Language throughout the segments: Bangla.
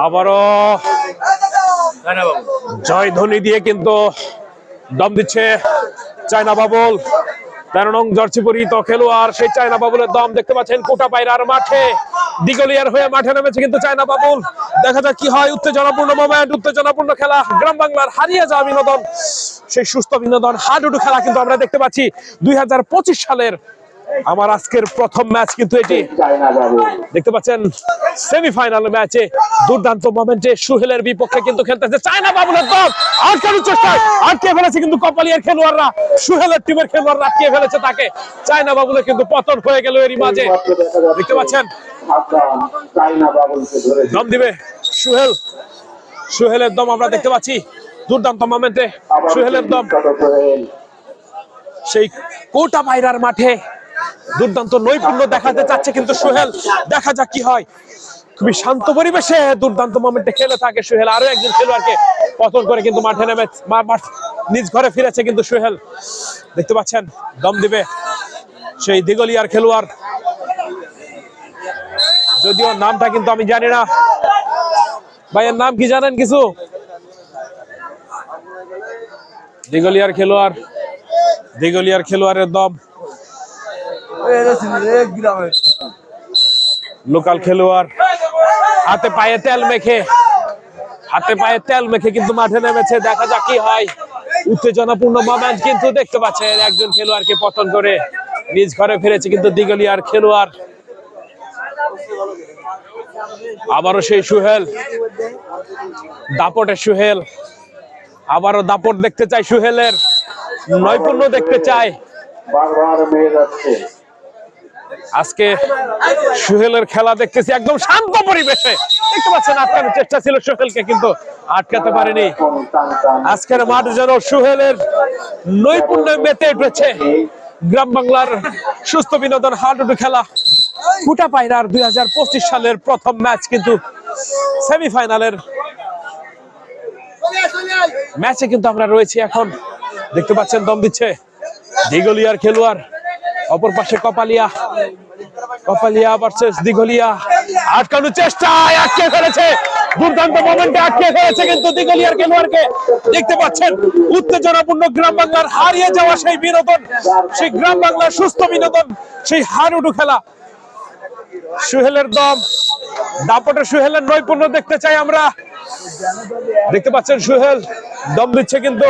আবারও জয় ধ্বনি দিয়ে কিন্তু দম দিচ্ছে চায়না বাবুল। তেরো নং পরিহিত খেলোয়াড়, সেই চায়না বাবুলের দম দেখতে পাচ্ছেন কোটা পায়রার মাঠে। দিগলিয়ার হয়ে মাঠে নেমেছে কিন্তু চায়না বাবুল। দেখা যাক কি হয়, উত্তেজনাপূর্ণ মোমেন্ট উত্তেজনাপূর্ণ খেলা। গ্রাম বাংলার হারিয়ে যাওয়া বিনোদন, সেই সুস্থ বিনোদন হাডুডু খেলা কিন্তু আমরা দেখতে পাচ্ছি। দুই হাজার পঁচিশ সালের আমার আজকের প্রথম ম্যাচ কিন্তু এটি। দেখতে পাচ্ছেন, সেমিফাইনাল ম্যাচে দুর্দান্ত মোমেন্টে সুহেলের বিপক্ষে কিন্তু খেলতেছে চায়না বাবুলের দল আটকানোর চেষ্টায়? আটকে ফেলেছে কিন্তু কপালিয়ার খেলোয়াড়রা? সুহেলের টিমের খেলোয়াড়রা আটকে ফেলেছে তাকে? চায়না বাবুলের কিন্তু পতন হয়ে গেল এরই মাঝে। দেখতে পাচ্ছেন, দম দিবে সুহেল। সুহেলের দম আমরা দেখতে পাচ্ছি। দুর্দান্ত মোমেন্টে সুহেলের দম। সেই কোটা পায়রার মাঠে দুর্দান্ত নৈপুণ্য দেখাতে চাচ্ছে কিন্তু সোহেল। দেখা যাক কি হয়। খুবই শান্ত পরিবেশে দুর্দান্ত মোমেন্টে খেলে থাকে সোহেল। আরও একজন খেলোয়াড়কে পতন করে কিন্তু মাঠে নেমে নিজ ঘরে ফিরেছে কিন্তু সোহেল। দেখতে পাচ্ছেন, দম দিবে সেই দিগলিয়ার খেলোয়াড়। যদিও নামটা কিন্তু আমি জানি না। ভাইয়ের নাম কি জানেন কিছু? দিগলিয়ার খেলোয়াড়। দিগলিয়ার খেলোয়াড়ের দম। লোকাল খেলোয়াড় হাতে পায়ে তেল মেখে হাতে পায়ে তেল মেখে কিন্তু মাঠে নেমেছে দেখা যাক কি হয়। উত্তেজনাপূর্ণ মোমেন্ট কিন্তু দেখতে পাচ্ছেন একজন খেলোয়াড়কে পতন করে নিজ ঘরে ফিরেছে কিন্তু দিগলিয়ার খেলোয়াড়। আবারও সেই সুহেল দাপটের সুহেল আবারও দাপট দেখতে চাই সুহেলের নৈপুণ্য দেখতে চাই বারবার মেয়ে যাচ্ছে। আজকে সুহেলের খেলা দেখতেছি একদম শান্ত পরিবেশে। দেখতে পাচ্ছেন, আটকানোর চেষ্টা ছিল সুহেলকে, কিন্তু আটকাতে পারেনি। আজকের মাঠ যেন সুহেলের নৈপুণ্য মেতে উঠেছে। গ্রাম বাংলার সুস্থ বিনোদন হাডুডু খেলা। ফুটা পায়রার দুই সালের প্রথম ম্যাচ কিন্তু সেমিফাইনালের ম্যাচে কিন্তু আমরা রয়েছি এখন। দেখতে পাচ্ছেন দম দিচ্ছে। দিগলিয়ার খেলোয়াড়। অপর পাশে কপালিয়া। কপালিয়া ভার্সেস দিঘলিয়া। আটকানোর চেষ্টায় আটকে ফেলেছে। দুর্দান্ত মোমেন্টে আটকে ফেলেছে কিন্তু দিঘলিয়ার খেলোয়াড়কে দেখতে পাচ্ছেন। উত্তেজনাপূর্ণ গ্রাম বাংলার হারিয়ে যাওয়া সেই বিনোদন, সেই গ্রাম বাংলার সুস্থ বিনোদন, সেই হাডুডু খেলা। সুহেলের দম। দাপটে সুহেলের নৈপুণ্য দেখতে চাই আমরা। দেখতে পাচ্ছেন সুহেল, দম দিচ্ছে কিন্তু।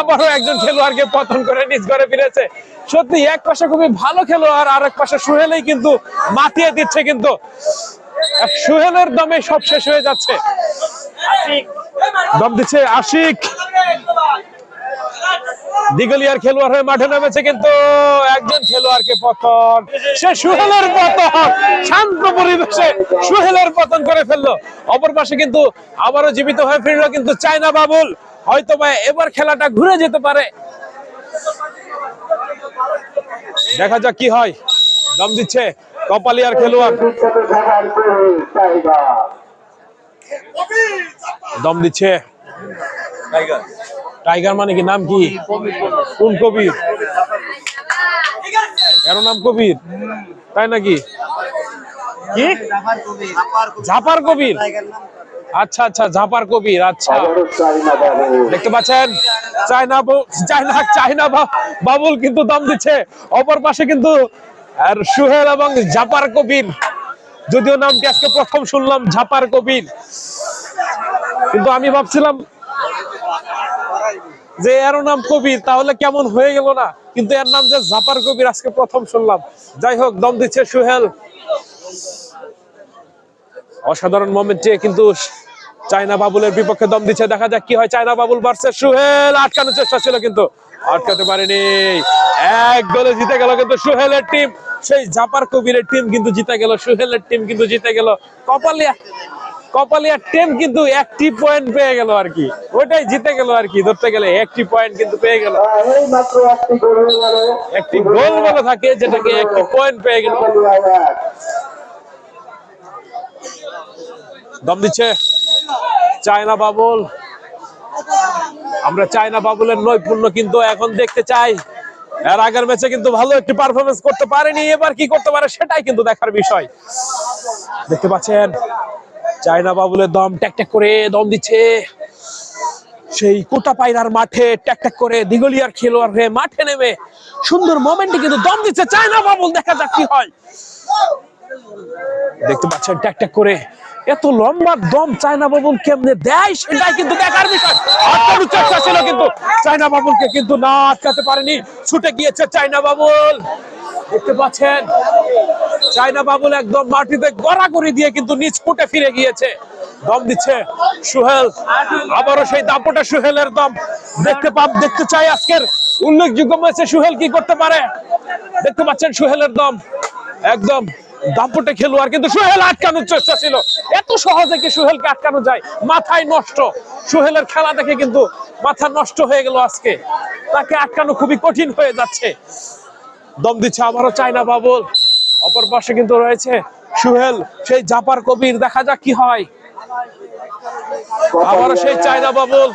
আবারও একজন খেলোয়াড়কে পতন করে নিজ ঘরে ফিরেছে। সত্যি, এক পাশে খুবই ভালো খেলোয়াড় আর এক পাশে সুহেলেই কিন্তু মাতিয়ে দিচ্ছে কিন্তু। সুহেলের দমে সব শেষ হয়ে যাচ্ছে। দম দিচ্ছে আশিক। দিগলিয়ার খেলোয়াড় হয়ে মাঠে নেমেছে কিন্তু একজন খেলোয়াড়কে পতন। সে সুহেলের পতন। শান্ত পরিবেশে সুহেলের পতন করে ফেলল। অপর পাশে কিন্তু আবারও জীবিত হয়ে ফিরলো কিন্তু চায়না বাবুল। হয়তো বা এবার খেলাটা ঘুরে যেতে পারে। দেখা যাক কি হয়। দম দিচ্ছে কপালিয়ার খেলোয়াড়। দম দিচ্ছে। টাইগার। মানে কি? নাম কি? কোন কবির এর নাম কবির। তাই নাকি? কি? ঝাপার কবির। আচ্ছা আচ্ছা ঝাপার কবির আচ্ছা। দেখতে পাচ্ছেন? চায়না চায়না বাবুল কিন্তু দম দিচ্ছে। অপর পাশে কিন্তু, আর সুহেল এবং ঝাপার কবির। যদিও নামটি আজকে প্রথম শুনলাম, ঝাপার কবির। কিন্তু আমি ভাবছিলাম যে এর নাম কবির, তাহলে কেমন হয়ে গেল না? কিন্তু এর নাম যে ঝাপার কবির, আজকে প্রথম শুনলাম। যাই হোক, দম দিচ্ছে সুহেল। অসাধারণ মোমেন্টে কিন্তু চায়না বাবুলের বিপক্ষে দম দিচ্ছে। দেখা যাক কি হয় চায়না বাবুল ভার্সেস সুহেল। আটকানোর চেষ্টা ছিল কিন্তু আটকাতে পারেনি। এক গোলে জিতে গেল কিন্তু সুহেলের টিম সেই জাপার কবিরের টিম কিন্তু জিতে গেল, সুহেলের টিম কিন্তু জিতে গেল। কপালিয়া কপালিয়া টিম কিন্তু একটি পয়েন্ট পেয়ে গেল আর কি। ওইটাই জিতে গেল আর কি, ধরতে গেলে একটি পয়েন্ট কিন্তু পেয়ে গেল। একটি গোল বলে থাকে, যেটাকে একটি পয়েন্ট পেয়ে গেল। দম দিচ্ছে চায়না বাবুল। আমরা চায়না বাবুলের নৈপুণ্য কিন্তু এখন দেখতে চাই। এর আগের ম্যাচে কিন্তু ভালো একটি পারফরমেন্স করতে পারেনি, এবার কি করতে পারে সেটাই কিন্তু দেখার বিষয়। দেখতে পাচ্ছেন চায়না বাবুলের দম ট্যাক ট্যাক করে দম দিচ্ছে। সেই কোটা পায়রার মাঠে ট্যাক ট্যাক করে দিগলিয়ার খেলোয়াড় মাঠে নেমে সুন্দর মোমেন্টে কিন্তু দম দিচ্ছে চায়না বাবুল, দেখা যাক কি হয়। দেখতে পাচ্ছেন ট্যাক ট্যাক করে এত লম্বা দম চায়না বাবুল কেমনে দেয় সেটাই কিন্তু দেখার বিষয়। চেষ্টা ছিল কিন্তু চায়না বাবুলকে কিন্তু না আটকাতে পারেনি, ছুটে গিয়েছে চায়না বাবুল। দেখতে পাচ্ছেন চায়না বাবুল একদম মাটিতে গড়া গড়াগড়ি দিয়ে কিন্তু নিচ ফুটে ফিরে গিয়েছে। দম দিচ্ছে সুহেল। আবারও সেই দাপটা সুহেলের দম। দেখতে পাব, দেখতে চাই আজকের উল্লেখযোগ্য ম্যাচে সুহেল কি করতে পারে। দেখতে পাচ্ছেন সুহেলের দম। একদম দাপটে খেলোয়াড়, কিন্তু সুহেল আটকানোর চেষ্টা ছিল। এত সহজে কি সুহেলকে আটকানো যায়? মাথায় নষ্ট। সুহেলের খেলা দেখে কিন্তু মাথা নষ্ট হয়ে গেল আজকে। তাকে আটকানো খুবই কঠিন হয়ে যাচ্ছে। দম দিচ্ছে আবারও চায়না বাবুল। অপর পাশে কিন্তু রয়েছে সুহেল, সেই জাপার কবির, দেখা যাক কি হয়। আবারও সেই চায়না বাবুল,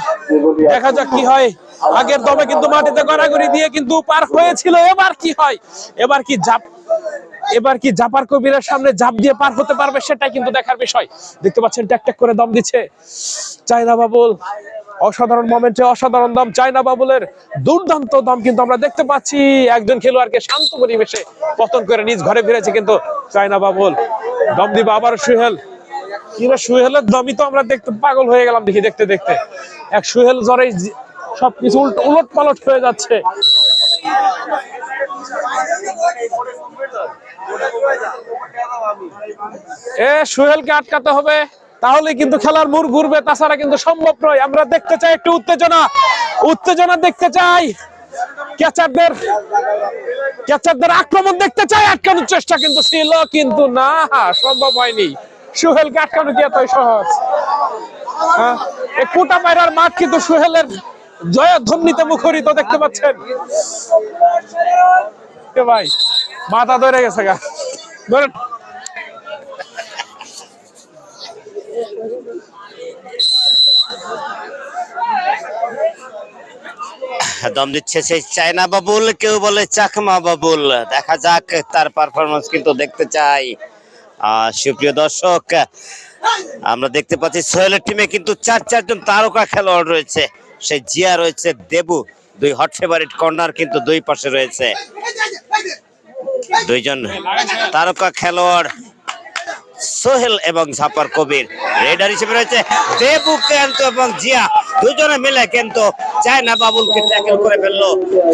দেখা যাক কি হয়। আগের দমে কিন্তু মাটিতে গড়াগড়ি দিয়ে কিন্তু পার হয়েছিল, এবার কি হয়? এবার কি জাপ, এবার কি জাপার কবিরের সামনে জাপ দিয়ে পার হতে পারবে, সেটাই কিন্তু দেখার বিষয়। দেখতে পাচ্ছেন ট্যাক ট্যাক করে দম দিচ্ছে চায়না বাবুল। অসাধারণ মোমেন্টে অসাধারণ দাম চায়না বাবুলের দুর্দান্ত দাম কিন্তু আমরা দেখতে পাচ্ছি। একজন খেলোয়াড়কে শান্ত পরিবেশে পতন করে নিজ ঘরে ফিরেছে কিন্তু চায়না বাবুল। দম দিবা আবার সুহেল। কিরা সুহেলের দমই তো আমরা দেখতে পাগল হয়ে গেলাম দেখি, দেখতে দেখতে। এক সুহেল জ্বরে সবকিছু উল্ট উলট পালট হয়ে যাচ্ছে। এ, সুহেলকে আটকাতে হবে। তাহলে কিন্তু খেলার মুড় ঘুরবে, তাছাড়া কিন্তু সম্ভব নয়। আমরা দেখতে চাই একটু উত্তেজনা। উত্তেজনা দেখতে চাই। ক্যাচারদের ক্যাচারদের আক্রমণ দেখতে চাই, আটকানোর চেষ্টা কিন্তু ছিল, কিন্তু না, সম্ভব হয়নি। সুহেলকে আটকানো কি এতই সহজ? হ্যাঁ? কোটা পায়রার মাঠ কিন্তু সুহেলের জয়ধ্বনিতে মুখরিত, দেখতে পাচ্ছেন? ভাই, মাথা ধরে গেছে গা। ধরেন। দম দিচ্ছে সেই চায়না বাবুল, কেউ বলে চাকমা বাবুল। দেখা যাক তার পারফরমেন্স কিন্তু দেখতে চাই। সুপ্রিয় দর্শক, আমরা দেখতে পাচ্ছি সোহেলের টিমে কিন্তু চার চারজন তারকা খেলোয়াড় রয়েছে। সেই জিয়া রয়েছে, দেবু, দুই হট ফেভারিট কর্নার কিন্তু দুই পাশে রয়েছে। দুইজন তারকা খেলোয়াড়, সোহেল এবং ঝাপার কবির। রেডার হিসেবে রয়েছে দেবু কেন্ত এবং জিয়া। দুজনে মিলে কিন্তু চায়না বাবুলকে ট্যাকেল করে ফেলল।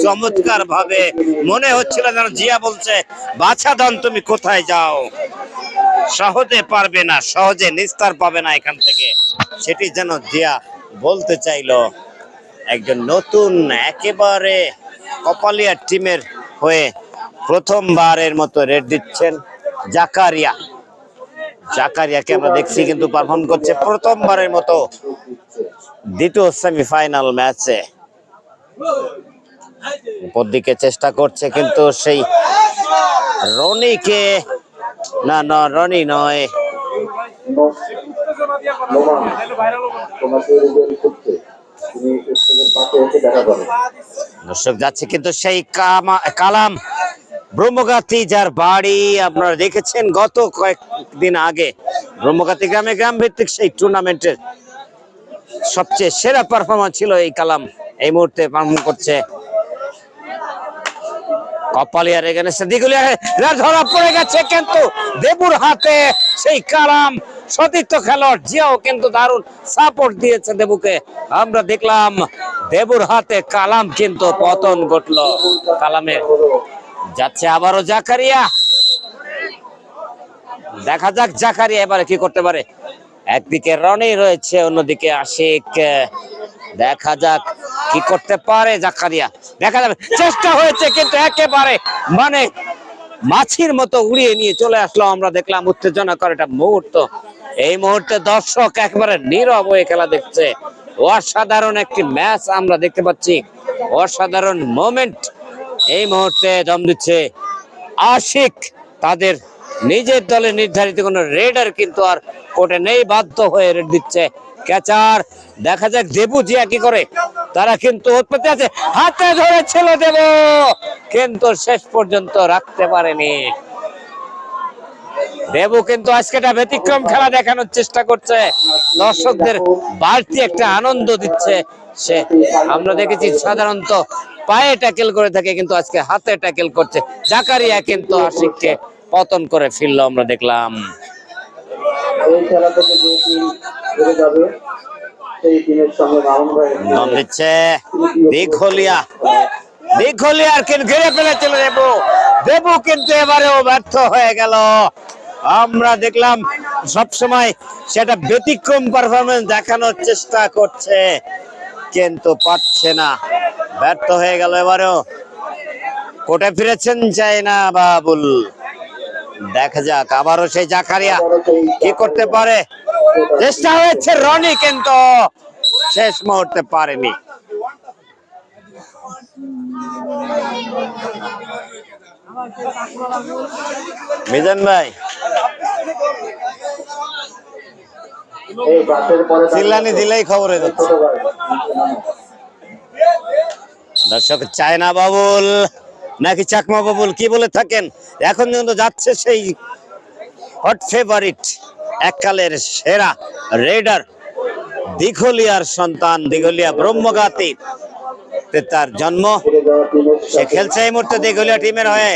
চমৎকার ভাবে মনে হচ্ছিল যেন জিয়া বলছে বাছা দন তুমি কোথায় যাও? সহজে পারবে না, সহজে নিস্তার পাবে না এখান থেকে। সেটি যেন জিয়া বলতে চাইলো। একজন নতুন, একেবারে কপালিয়া টিমের হয়ে প্রথমবারের মতো রেড দিচ্ছেন জাকারিয়া। জাকারিয়াকে আমরা দেখছি কিন্তু পারফর্ম করছে প্রথমবারের মতো। দ্বিতীয় সেমিফাইনাল ম্যাচে উপর দিকে চেষ্টা করছে কিন্তু সেই রনিকে, না না, রনি নয়। দর্শক যাচ্ছে কিন্তু সেই কালাম ব্রহ্মগাতি যার বাড়ি আপনারা দেখেছেন গত কয়েকদিন আগে। ব্রহ্মগাতি গ্রামে গ্রাম ভিত্তিক সেই টুর্নামেন্টের সবচেয়ে সেরা পারফরমেন্স ছিল এই কালাম। এই মুহূর্তে পারফর্ম করছে কপালিয়ার ধরা পড়ে গেছে কিন্তু দেবুর হাতে সেই কালাম সতীর্থ খেলোয়াড় জিয়াও কিন্তু দারুণ সাপোর্ট দিয়েছে দেবুকে। আমরা দেখলাম দেবুর হাতে কালাম কিন্তু পতন ঘটলো। কালামের যাচ্ছে আবারও জাকারিয়া। দেখা যাক জাকারিয়া এবারে কি করতে পারে। একদিকে রনি রয়েছে, অন্যদিকে আশিক। দেখা যাক কি করতে পারে জাকারিয়া। দেখা যাবে, চেষ্টা হয়েছে কিন্তু একেবারে মানে মাছির মতো উড়িয়ে নিয়ে চলে আসলো। আমরা দেখলাম উত্তেজনা করে একটা মুহূর্ত। এই মুহূর্তে দর্শক একেবারে নীরব হয়ে খেলা দেখছে। অসাধারণ একটি ম্যাচ আমরা দেখতে পাচ্ছি। অসাধারণ মোমেন্ট এই মুহূর্তে দম দিচ্ছে আশিক, তাদের নিজের দলে নির্ধারিত কোনো রেডার কিন্তু আর কোর্টে নেই, বাধ্য হয়ে রেড দিচ্ছে ক্যাচার। দেখা যাক দেবু জিয়া কি করে। তারা কিন্তু আছে। হাতে ধরেছিল দেব, কিন্তু শেষ পর্যন্ত রাখতে পারেনি। দেবু কিন্তু আজকে একটা ব্যতিক্রম খেলা দেখানোর চেষ্টা করছে। দর্শকদের বাড়তি একটা আনন্দ দিচ্ছে সে। আমরা দেখেছি সাধারণত পায়ে ট্যাকেল করে থাকে, কিন্তু আজকে হাতে ট্যাকেল করছে। জাকারিয়া কিন্তু আশিককে পতন করে ফিরলো, আমরা দেখলাম। আমরা দেখলাম সব সময় সেটা ব্যতিক্রম পারফরমেন্স দেখানোর চেষ্টা করছে, কিন্তু পারছে না। ব্যর্থ হয়ে গেল এবারেও। কোটে ফিরেছেন চাইনা বাবুল। দেখা যাক, আবারও সেই জাকারিয়া কি করতে পারে? চেষ্টা হয়েছে রনি, কিন্তু শেষ মুহূর্তে পারেনি। মিজান ভাই। চিল্লানি দিলেই খবর হয়ে যাচ্ছে। দর্শক, চায়না বাবুল। নাকি চাকমা বাবুল কি বলে থাকেন? এখন কিন্তু যাচ্ছে সেই হট ফেভারিট এককালের সেরা রেডার দিঘলিয়ার সন্তান, দিঘলিয়া ব্রহ্মঘাতী। তার জন্ম। সে খেলছে এই মুহূর্তে দিঘলিয়া টিমের হয়ে।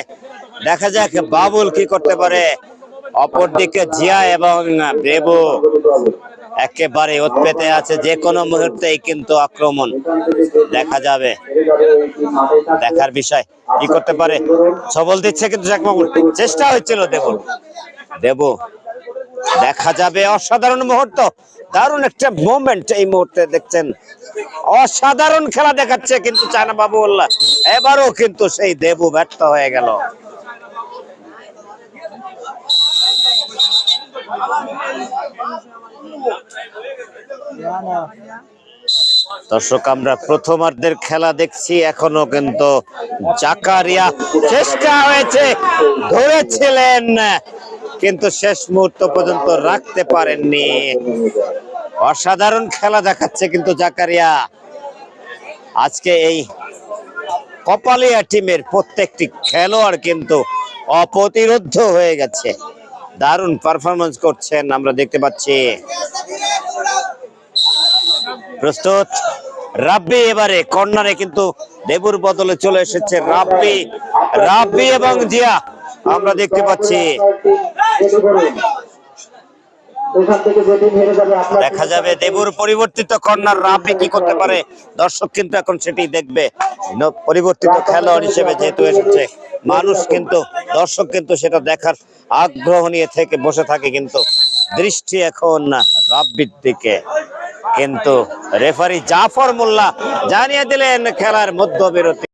দেখা যাক বাবুল কি করতে পারে। অপরদিকে জিয়া এবং দেবু হবে একেবারে উৎপেতে আছে। যে কোনো মুহূর্তেই কিন্তু আক্রমণ দেখা যাবে। দেখার বিষয় কি করতে পারে? সবল দিচ্ছে কিন্তু জাকমামুল চেষ্টা হচ্ছিল দেবুর। দেবু, দেখা যাবে অসাধারণ মুহূর্ত। দারুণ একটা মোমেন্ট এই মুহূর্তে দেখছেন। অসাধারণ খেলা দেখাচ্ছে কিন্তু চায়না বাবুল্লাহ এবারও কিন্তু সেই দেবু ব্যর্থ হয়ে গেল। দর্শক, আমরা প্রথমার্ধের খেলা দেখছি। এখনও কিন্তু জাকারিয়া চেষ্টা হয়েছে, ধরেছিলেন, কিন্তু শেষ মুহূর্ত পর্যন্ত রাখতে পারেননি। অসাধারণ খেলা দেখাচ্ছে কিন্তু জাকারিয়া। আজকে এই কপালিয়া টিমের প্রত্যেকটি খেলোয়াড় কিন্তু অপ্রতিরোধ হয়ে গেছে। দারুণ পারফরমেন্স করছেন, আমরা দেখতে পাচ্ছি। প্রস্তুত। রাব্বি এবারে কর্নারে কিন্তু দেবুর বদলে চলে এসেছে রাব্বি। রাব্বি এবং জিয়া, আমরা দেখতে পাচ্ছি রেডি করুন এখান থেকে যে টিম হেরে যাবে আপনার দেখা যাবে দেবুর পরিবর্তিত কর্নার রাব্বি কি করতে পারে? দর্শক কিন্তু এখন সেটি দেখবে। পরিবর্তিত খেলোয়াড় হিসেবে যেহেতু এসেছে মানুষ কিন্তু দর্শক কিন্তু সেটা দেখার আগ্রহ নিয়ে থেকে বসে থাকে কিন্তু দৃষ্টি এখন রাব্বির দিকে কিন্তু রেফারি জাফর মোল্লা জানিয়ে দিলেন খেলার মধ্যবিরতি।